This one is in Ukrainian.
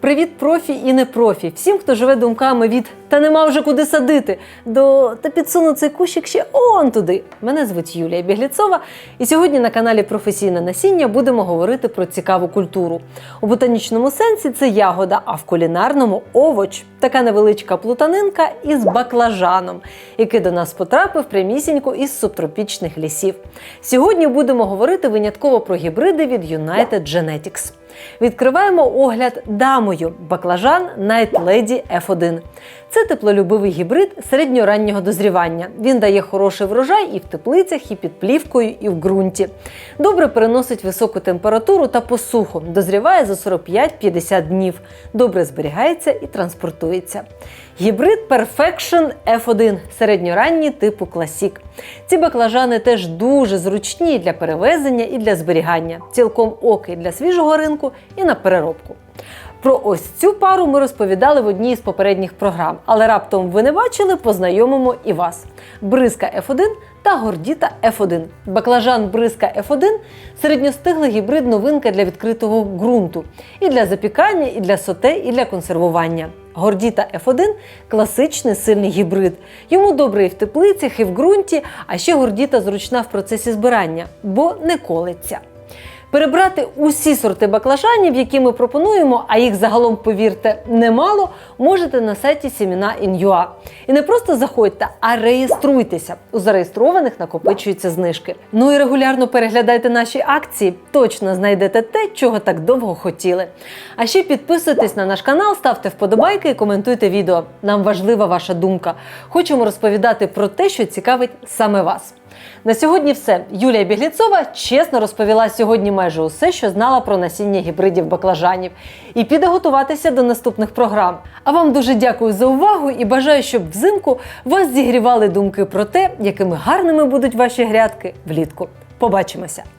Привіт, профі і не профі. Всім, хто живе думками від та нема вже куди садити до та підсуну цей кущик ще он туди. Мене звуть Юлія Бігліцова, і сьогодні на каналі Професійне насіння будемо говорити про цікаву культуру. У ботанічному сенсі це ягода, а в кулінарному овоч. Така невеличка плутанинка із баклажаном, який до нас потрапив прямісінько із субтропічних лісів. Сьогодні будемо говорити винятково про гібриди від United Genetics. Відкриваємо огляд дамою баклажан Night Lady F1. Це теплолюбивий гібрид середньораннього дозрівання. Він дає хороший врожай і в теплицях, і під плівкою, і в ґрунті. Добре переносить високу температуру та посуху. Дозріває за 45-50 днів. Добре зберігається і транспортується. Гібрид Perfection F1 середньоранній типу Classic. Ці баклажани теж дуже зручні для перевезення і для зберігання, цілком оки для свіжого ринку і на переробку. Про ось цю пару ми розповідали в одній з попередніх програм, але раптом ви не бачили, познайомимо і вас. Бризка F1 та гордіта F1. Баклажан бризка F1 середньостиглий гібрид новинка для відкритого ґрунту. І для запікання, і для соте, і для консервування. Гордіта F1 класичний сильний гібрид. Йому добре і в теплицях, і в ґрунті, а ще гордіта зручна в процесі збирання, бо не колиться. Перебрати усі сорти баклажанів, які ми пропонуємо, а їх загалом, повірте, немало, можете на сайті Сіміна Ін'юа. І не просто заходьте, а реєструйтеся. У зареєстрованих накопичуються знижки. Ну і регулярно переглядайте наші акції. Точно знайдете те, чого так довго хотіли. А ще підписуйтесь на наш канал, ставте вподобайки і коментуйте відео. Нам важлива ваша думка. Хочемо розповідати про те, що цікавить саме вас. На сьогодні все. Юлія Бігліцова чесно розповіла сьогодні майже усе, що знала про насіння гібридів баклажанів, і піде готуватися до наступних програм. А вам дуже дякую за увагу і бажаю, щоб взимку вас зігрівали думки про те, якими гарними будуть ваші грядки влітку. Побачимося!